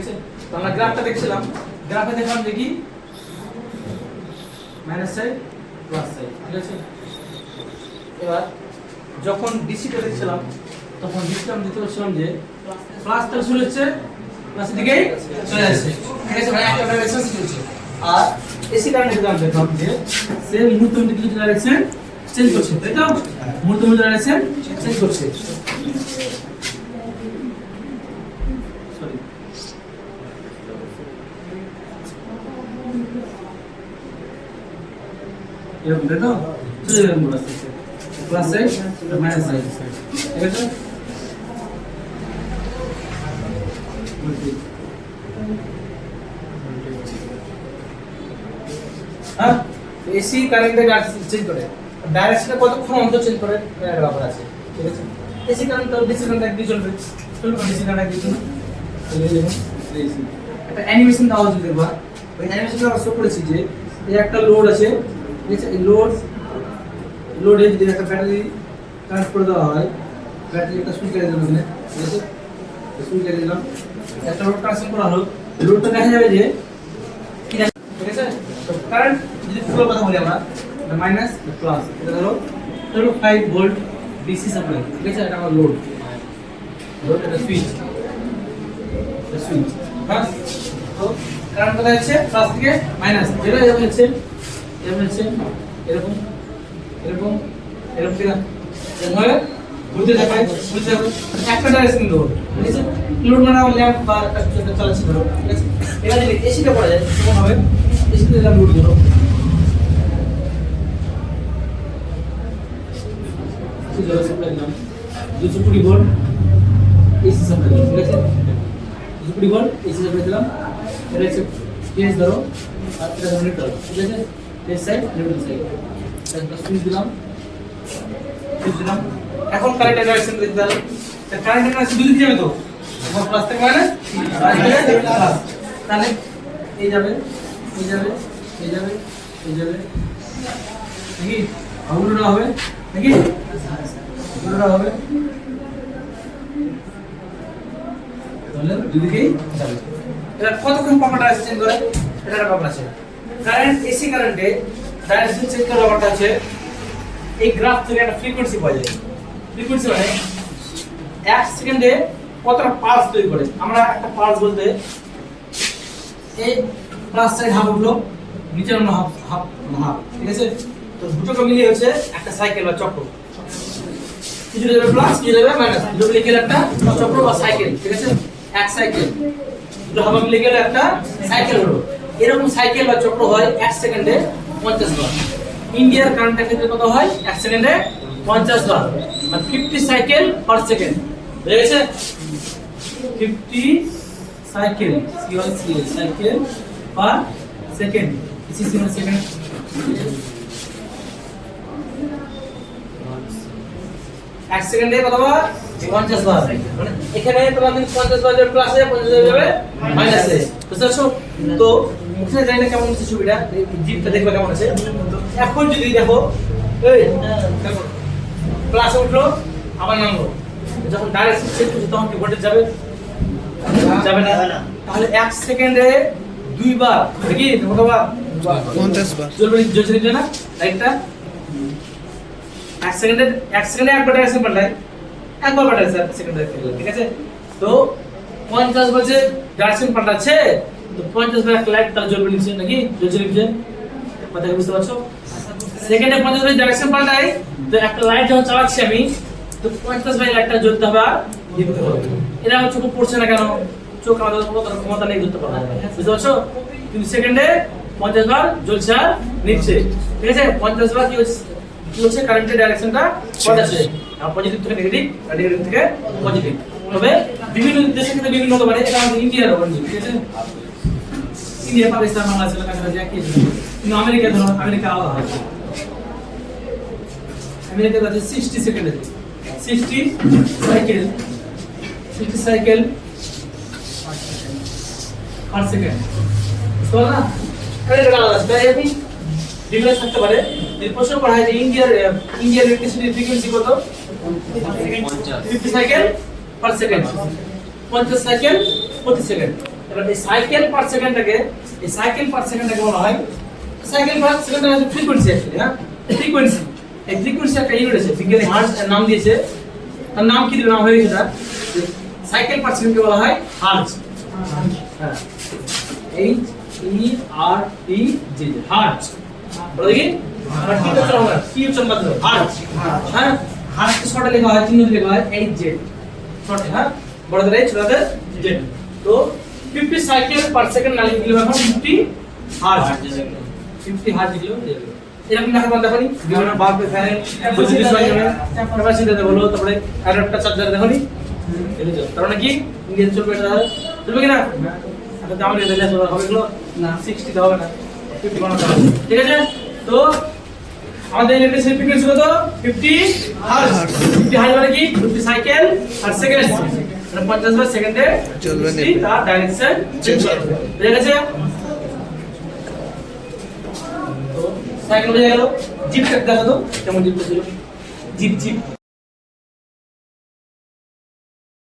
আছে তো আমরা গ্রাফটা দেখছিলাম। গ্রাফে দেখলাম যে কি? মাইনাস সাইড প্লাস সাইড ঠিক এবার যখন ডিসিটা দেখছিলাম, তখন ডিসিটা আমি দেখতে পাচ্ছিলাম যে প্লাস তার শুরু হচ্ছে প্লাসের দিকেই চলে যাচ্ছে ঠিক আর এসি কারেন্ট দেখলাম দেখলাম যে সে মুহূর্ত মধ্যে কিছু ডাইরেকশন চেঞ্জ করছে, তাই তো? মধ্যে ডাইরেকশন চেঞ্জ করছে। এরকম তাই তো? আস্তে প্লাস সাইড মাইনাস সাইড ঠিক আছে? হ্যাঁ? এসি কারেন্টে চেঞ্জ করে। ডাইরেকশনে কতক্ষণ অন্তর চেঞ্জ করে? এর ব্যাপার আছে। ঠিক আছে? এসি কারেন্ট তো ডিসি কারেন্ট একদিন চলবে। চলবে ডিসি কারেন্ট একদিন চলবে। একটা অ্যানিমেশন দেওয়া হচ্ছে দেখবা ওই অ্যানিমেশনটা আমরা শো করেছি যে, এই একটা লোড আছে আছে লোড লোডে যদি একটা ব্যাটারি কানেক্ট দেওয়া হয়। ব্যাটারি একটা সুইচ লাগিয়ে দিলাম এখানে, ঠিক আছে? সুইচ লাগিয়ে দিলাম। একটা লোড কানেকশন করা হলো। লোডটা দেখা যাবে যে ঠিক আছে? ঠিক কারেন্ট যদি ফ্লো কথা বলি আমরা মাইনাস প্লাস এটা ধরো ধরো ফাইভ ভোল্ট ডিসি সাপ্লাই ঠিক আছে? এটা আমার লোড লোড এটা সুইচ সুইচ হ্যাঁ? তো কারেন্ট কোথায় যাচ্ছে? প্লাস থেকে মাইনাস যেটা এরকম হচ্ছে এরকম হচ্ছে এরকম এরকম এরকম ঘুরতে একটা ডাইরেকশন লোড ঠিক আছে? লোড মানে আমার ল্যাম্প বা একটা যায় দুশো কুড়ি ভোল্ট এসি সাপ্লাই ঠিক আছে? দুশো কুড়ি ভোল্ট এসি সাপ্লাই এটা হচ্ছে ধরো আর ঠিক আছে? পেজ সাইড নিউট্রাল সাইড একটা সুইচ দিলাম দিলাম এখন কারেন্ট ডাইরেকশন দেখতে হবে কারেন্ট ডাইরেকশন দুই যাবে তো? এখন প্লাস থেকে তাহলে এই যাবে এই যাবে এই যাবে এই যাবে। হবে। নাকি উল্টোটা হবে। তাহলে দুদিকেই যাবে। কতক্ষণ পাম্পটা চেঞ্জ করে? এটা ব্যাপার আছে। কারেন্ট এসি কারেন্টে ডাইরেকশন চেঞ্জ করার ব্যাপারটা আছে। এই গ্রাফ থেকে একটা ফ্রিকোয়েন্সি পাওয়া যায়। ফ্রিকোয়েন্সি মানে এক সেকেন্ডে কতটা পালস তৈরি করে। আমরা একটা পালস বলতে এই প্লাস সাইড হাফ উঠল, নিচের অন্য হাফ হাফ হাফ ঠিক আছে? তো দুটোকে মিলিয়ে হচ্ছে একটা সাইকেল বা চক্র। কিছু যাবে প্লাস কিছু যাবে মাইনাস দুটো মিলিয়ে গেলে একটা চক্র বা সাইকেল ঠিক আছে? এক সাইকেল দুটো হাফ মিলিয়ে গেলে একটা সাইকেল হলো। এরকম সাইকেল বা চক্র হয় এক সেকেন্ডে পঞ্চাশ বার। ইন্ডিয়ার কারেন্টের ক্ষেত্রে কত হয়? এক সেকেন্ডে পঞ্চাশ বার। মানে ফিফটি সাইকেল পার সেকেন্ড বুঝেছে fifty cycle cycle per second second এক সেকেন্ডে কতবার 50 বার মানে এখানে তোমাদের যদি 50 বার যাবে প্লাসে 50 বার যাবে মাইনাসে বুঝতে পারছ? তো মুখে জানি না কেমন হচ্ছে ছবিটা জিপটা দেখবে কেমন আছে? এখন যদি দেখো এই দেখো প্লাস উঠল আবার নামলো। যখন ডাইরেক্ট চেক করছি তখন কি ভোল্টেজ যাবে? যাবে না। তাহলে এক সেকেন্ডে দুইবার নাকি কতবার 50 বার। চলবে যদি না লাইটটা এক সেকেন্ডে এক সেকেন্ডে একবার ডাইরেকশন পাল্টায় একবার পাল্টায় স্যার সেকেন্ডে ঠিক আছে? তো পঞ্চাশ বাজে ডাইরেকশন পাল্টাচ্ছে তো পঞ্চাশ বার একটা লাইট তাহলে জ্বলবে নিচে নাকি? জ্বলছে নিচে কথা বুঝতে পারছ? সেকেন্ডে পঞ্চাশ বাজে ডাইরেকশন পাল্টাই তো একটা লাইট যখন চালাচ্ছি আমি তো পঞ্চাশ বাজে লাইটটা জ্বলতে হবে আর নিভতে হবে। এটা আমার চোখে পড়ছে না কেন? চোখ আমাদের ক্ষমতা ক্ষমতা নেই ধরতে পারব বুঝতে পারছ? কিন্তু সেকেন্ডে পঞ্চাশ বার জ্বলছে আর নিচ্ছে। ঠিক আছে? পঞ্চাশ বার কি হচ্ছে? কারেন্টের ডাইরেকশনটা আর ইন্ডিয়ার ওপর ঠিক আছে? ইন্ডিয়া, পাকিস্তান বাংলাদেশ কাছাকাছি একই কিন্তু আমেরিকা ধরো, আমেরিকা আলাদা হয়। আমেরিকাতে আছে sixty second sixty cycle sixty cycle per second বুঝতে পারলে না? আরে আলাদা। তাই আপনি ডিফারেন্স থাকতে পারে। প্রশ্ন করা হয় যে ইন্ডিয়ার ইন্ডিয়ার ইলেকট্রিসিটি ফ্রিকোয়েন্সি কত? ফিফটি সাইকেল পার সেকেন্ড পঞ্চাশ সাইকেল প্রতি সেকেন্ড এবার এই সাইকেল পার সেকেন্ডটাকে এই সাইকেল পার সেকেন্ডটাকে বলা হয় সাইকেল পার সেকেন্ডটা হচ্ছে ফ্রিকোয়েন্সি অ্যাকচুয়ালি হ্যাঁ? ফ্রিকোয়েন্সি এই ফ্রিকোয়েন্সি একটা ইউনিট আছে বিজ্ঞানী হার্টজ নাম দিয়েছে। তার নাম কি দিল? নাম হয়ে গেছে সাইকেল পার সেকেন্ডকে বলা হয় হার্টজ হ্যাঁ। এইচ ই আর টি জি হার্টজ বলো দেখি। কি করতে হবে কি উচ্চারণ করতে হার্টজ হ্যাঁ? হার্টকে শর্টে লেখা হয় চিহ্ন লেখা হয় এইচ জেড শর্টে হ্যাঁ? বড়দের এইচ ছোটদের জেড তো 50 সাইকেল পার সেকেন্ড না লিখলে এখন 50 হার্টজ 50 হার্টজ লিখলো এরকম লেখা বিভিন্ন বাল্ব ফ্যান বলো তারপরে অ্যাডাপ্টার চার্জার দেখনি এগুলো তার মানে কি? ইন্ডিয়ান চলবে এটা চলবে কি না আচ্ছা দাম রেখে হবে না 60 হবে না। 50 বানাতে হবে ঠিক আছে? তো আমাদের ইলেকট্রিক ফ্রিকোয়েন্সি কত 50 হার্জ 50 হার্জ মানে কি? 50 সাইকেল পার সেকেন্ড মানে 50 বার সেকেন্ডে চলবে না। তার ডাইরেকশন চেঞ্জ হবে। বুঝা গেছে? তো সাইকেল বুঝা গেল? জিপ দেখো তো? কেমন জিপ ছিল? Zip zip